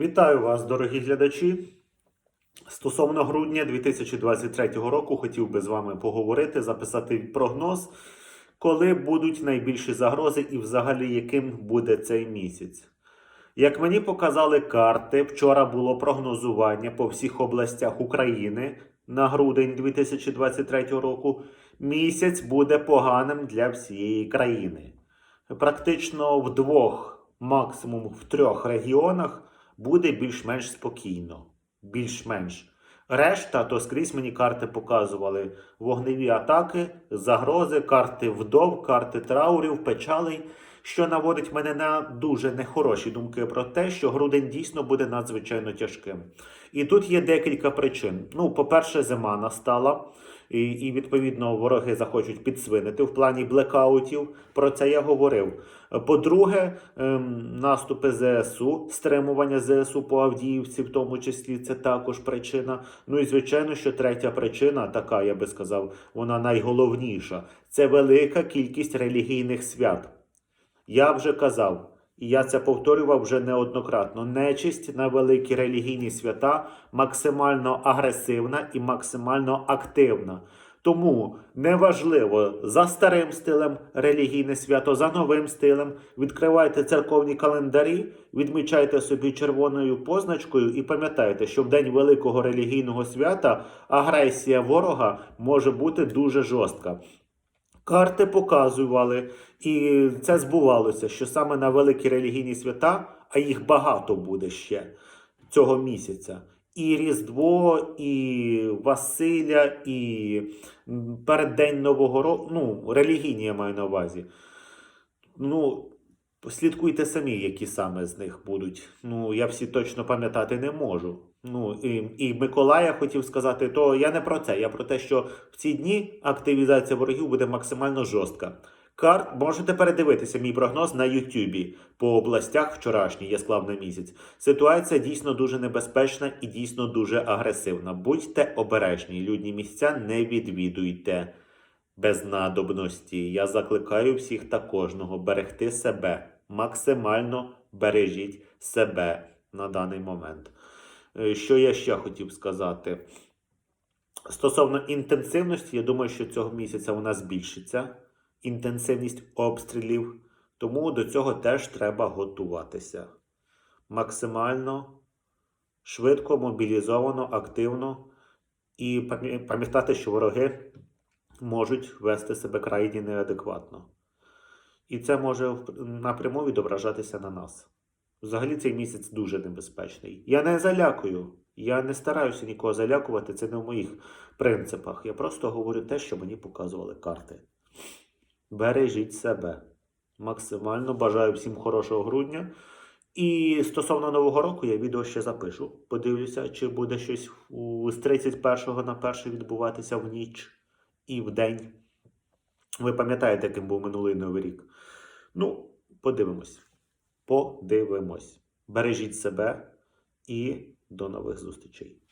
Вітаю вас, дорогі глядачі. Стосовно грудня 2023 року хотів би з вами поговорити, записати прогноз, коли будуть найбільші загрози і взагалі яким буде цей місяць. Як мені показали карти, вчора було прогнозування по всіх областях України на грудень 2023 року. Місяць буде поганим для всієї країни. Практично в двох, максимум в трьох регіонах буде більш-менш спокійно. Більш-менш. Решта, то скрізь мені карти показували вогневі атаки, загрози, карти вдов, карти траурів, печалей, що наводить мене на дуже нехороші думки про те, що грудень дійсно буде надзвичайно тяжким. І тут є декілька причин. Ну, по-перше, зима настала. І, і відповідно вороги захочуть підсвинити в плані блекаутів. Про це я говорив. По-друге, ем, наступи ЗСУ, стримування ЗСУ по Авдіївці, в тому числі, це також причина. Ну і звичайно, що третя причина, така я би сказав, вона найголовніша це велика кількість релігійних свят. Я вже казав, і я це повторював вже неоднократно. Нечисть на великі релігійні свята максимально агресивна і максимально активна. Тому неважливо за старим стилем релігійне свято, за новим стилем. Відкривайте церковні календарі, відмічайте собі червоною позначкою і пам'ятайте, що в день великого релігійного свята агресія ворога може бути дуже жорстка. Карти показували, і це збувалося, що саме на великі релігійні свята, а їх багато буде ще цього місяця. І Різдво, і Василя, і переддень Нового року. Ну, релігійні я маю на увазі. Ну, слідкуйте самі, які саме з них будуть. Ну, я всі точно пам'ятати не можу. Ну, і, і Миколая хотів сказати, то я не про це. Я про те, що в ці дні активізація ворогів буде максимально жорстка. Карт можете передивитися мій прогноз на Ютубі по областях вчорашній, я склав на місяць. Ситуація дійсно дуже небезпечна і дійсно дуже агресивна. Будьте обережні, людні місця не відвідуйте без надобності. Я закликаю всіх та кожного берегти себе. Максимально бережіть себе на даний момент. Е, Що я ще хотів сказати? Стосовно інтенсивності, я думаю, що цього місяця вона збільшиться. Інтенсивність обстрілів. Тому до цього теж треба готуватися. Максимально швидко, мобілізовано, активно і пам'я- пам'ятати, що вороги можуть вести себе крайні неадекватно. І це може напряму відображатися на нас. Взагалі цей місяць дуже небезпечний. Я не залякую. Я не стараюся нікого залякувати, це не в моїх принципах. Я просто говорю те, що мені показували карти. Бережіть себе. Максимально бажаю всім хорошого грудня. І стосовно Нового року я відео ще запишу. Подивлюся, чи буде щось з 31 на 1 відбуватися в ніч і в день. Ви пам'ятаєте, яким був минулий новий рік? Ну, подивимось. Подивимось. Бережіть себе і до нових зустрічей.